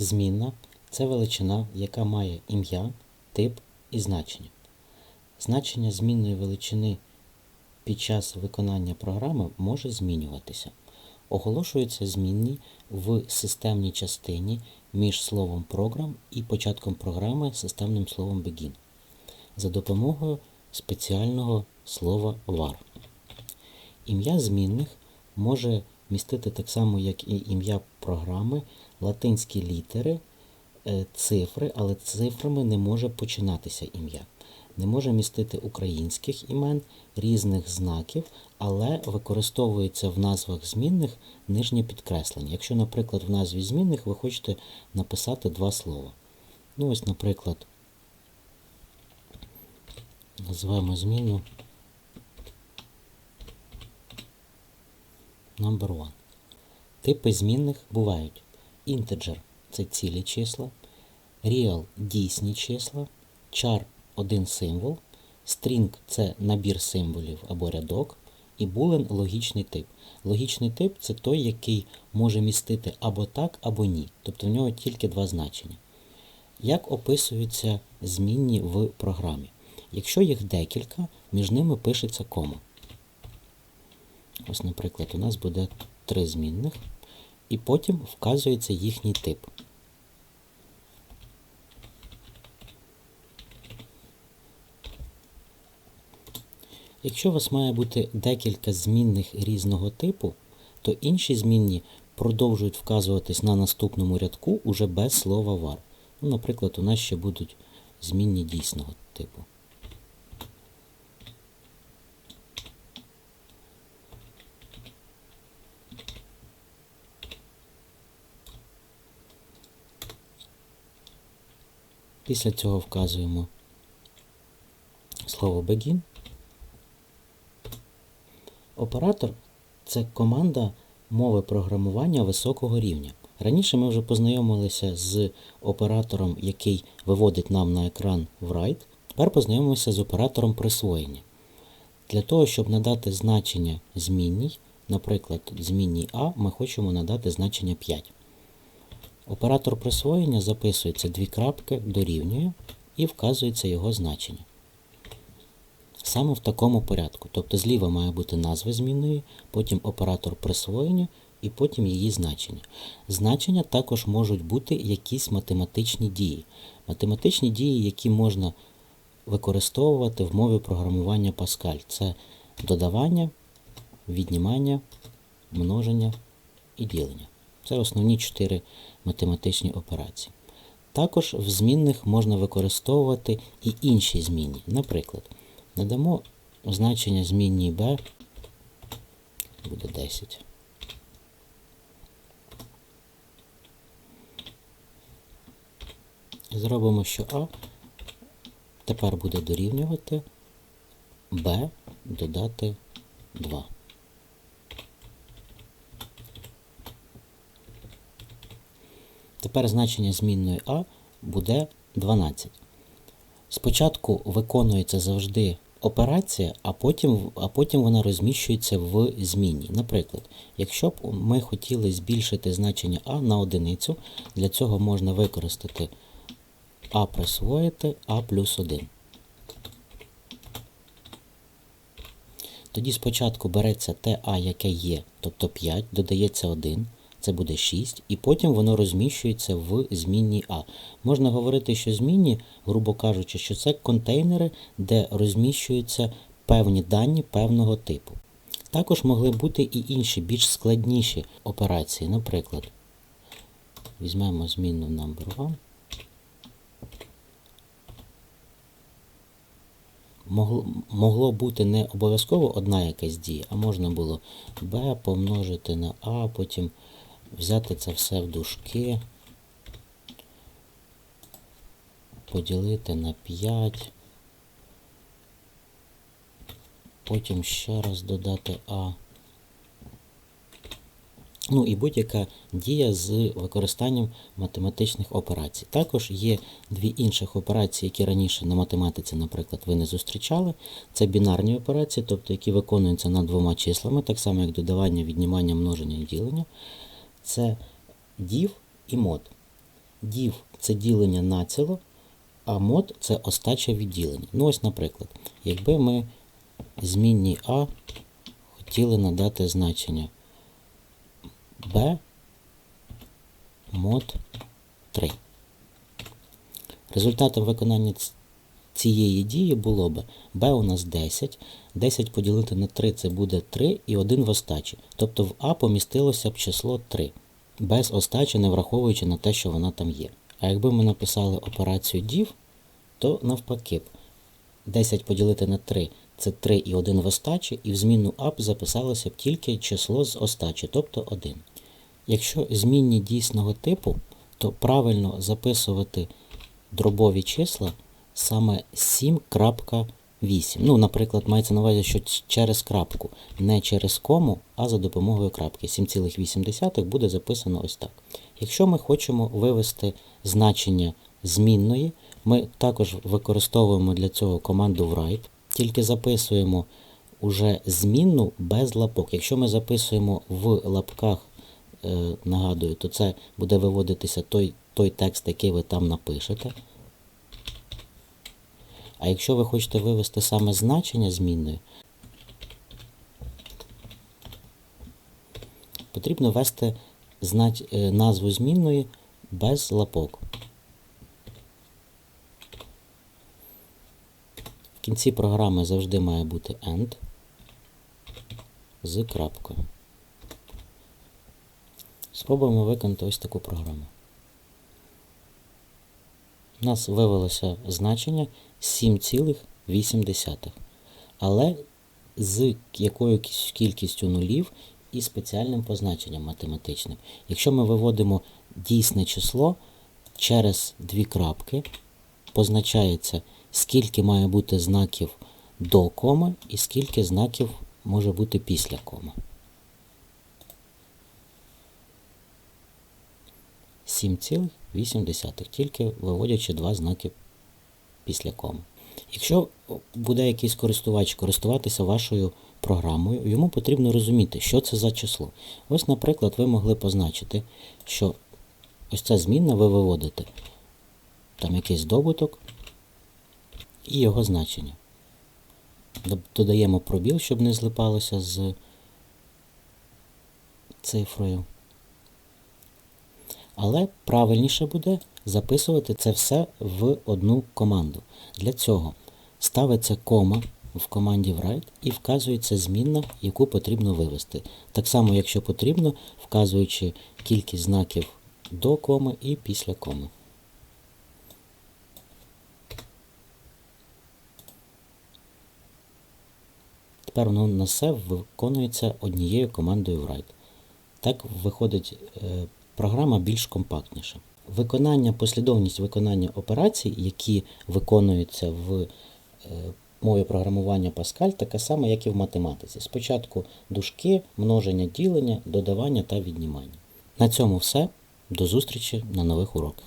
Змінна це величина, яка має ім'я, тип і значення. Значення змінної величини під час виконання програми може змінюватися. Оголошуються змінні в системній частині між словом program і початком програми системним словом begin за допомогою спеціального слова var. Ім'я змінних може містити так само, як і ім'я програми, латинські літери, е, цифри, але цифрами не може починатися ім'я. Не може містити українських імен, різних знаків, але використовується в назвах змінних нижнє підкреслення. Якщо, наприклад, в назві змінних ви хочете написати два слова. Ну, ось, наприклад, називаємо зміну number one. Типи змінних бувають integer – це цілі числа, real – дійсні числа, char – один символ, string – це набір символів або рядок, і boolean – логічний тип. Логічний тип це той, який може містити або так, або ні. Тобто в нього тільки два значення. Як описуються змінні в програмі? Якщо їх декілька, між ними пишеться кома. Ось, наприклад, у нас буде три змінних, і потім вказується їхній тип. Якщо у вас має бути декілька змінних різного типу, то інші змінні продовжують вказуватись на наступному рядку уже без слова var. Ну, наприклад, у нас ще будуть змінні дійсного типу. Після цього вказуємо слово begin. Оператор це команда мови програмування високого рівня. Раніше ми вже познайомилися з оператором, який виводить нам на екран write. Тепер познайомимося з оператором присвоєння. Для того, щоб надати значення змінній, наприклад, змінній А, ми хочемо надати значення 5. Оператор присвоєння записується дві крапки, дорівнює і вказується його значення. Саме в такому порядку. Тобто зліва має бути назва змінної, потім оператор присвоєння і потім її значення. Значення також можуть бути якісь математичні дії. Математичні дії, які можна використовувати в мові програмування Pascal. Це додавання, віднімання, множення і ділення. Це основні чотири математичні операції. Також в змінних можна використовувати і інші змінні. Наприклад, надамо значення змінній b буде 10. Зробимо, що А тепер буде дорівнювати b додати 2. Тепер значення змінної А буде 12. Спочатку виконується завжди операція, а потім, а потім вона розміщується в зміні. Наприклад, якщо б ми хотіли збільшити значення А на одиницю, для цього можна використати А присвоїти А плюс 1. Тоді спочатку береться те А, яке є, тобто 5, додається 1 це буде 6, і потім воно розміщується в змінній А. Можна говорити, що змінні, грубо кажучи, що це контейнери, де розміщуються певні дані певного типу. Також могли бути і інші, більш складніші операції. Наприклад, візьмемо змінну number 1. Могло, бути не обов'язково одна якась дія, а можна було b помножити на А, потім взяти це все в дужки, поділити на 5, потім ще раз додати А. Ну і будь-яка дія з використанням математичних операцій. Також є дві інших операції, які раніше на математиці, наприклад, ви не зустрічали. Це бінарні операції, тобто які виконуються над двома числами, так само як додавання, віднімання, множення і ділення це div і mod. Дів це ділення націло, а мод це остача відділення. Ну ось, наприклад, якби ми змінній А хотіли надати значення B мод 3. Результатом виконання цієї дії було б b у нас 10, 10 поділити на 3 це буде 3 і 1 в остачі. Тобто в А помістилося б число 3, без остачі, не враховуючи на те, що вона там є. А якби ми написали операцію div, то навпаки б 10 поділити на 3 це 3 і 1 в остачі, і в змінну А б записалося б тільки число з остачі, тобто 1. Якщо змінні дійсного типу, то правильно записувати дробові числа саме 7.8. Ну, наприклад, мається на увазі, що через крапку, не через кому, а за допомогою крапки. 7,8 буде записано ось так. Якщо ми хочемо вивести значення змінної, ми також використовуємо для цього команду write, тільки записуємо уже змінну без лапок. Якщо ми записуємо в лапках, е, нагадую, то це буде виводитися той, той текст, який ви там напишете. А якщо ви хочете вивести саме значення змінної, потрібно ввести е, назву змінної без лапок. В кінці програми завжди має бути end з крапкою. Спробуємо виконати ось таку програму. У нас вивелося значення 7,8, але з якоюсь кількістю нулів і спеціальним позначенням математичним. Якщо ми виводимо дійсне число через дві крапки, позначається, скільки має бути знаків до коми і скільки знаків може бути після коми. 7,8, тільки виводячи два знаки після коми. Якщо буде якийсь користувач користуватися вашою програмою, йому потрібно розуміти, що це за число. Ось, наприклад, ви могли позначити, що ось ця змінна ви виводите там якийсь добуток і його значення. Додаємо пробіл, щоб не злипалося з цифрою. Але правильніше буде записувати це все в одну команду. Для цього ставиться кома в команді write і вказується змінна, яку потрібно вивести. Так само, якщо потрібно, вказуючи кількість знаків до коми і після коми. Тепер воно на все виконується однією командою write. Так виходить е, програма більш компактніша. Виконання, послідовність виконання операцій, які виконуються в е, мові програмування Pascal, така сама, як і в математиці. Спочатку дужки, множення, ділення, додавання та віднімання. На цьому все. До зустрічі на нових уроках.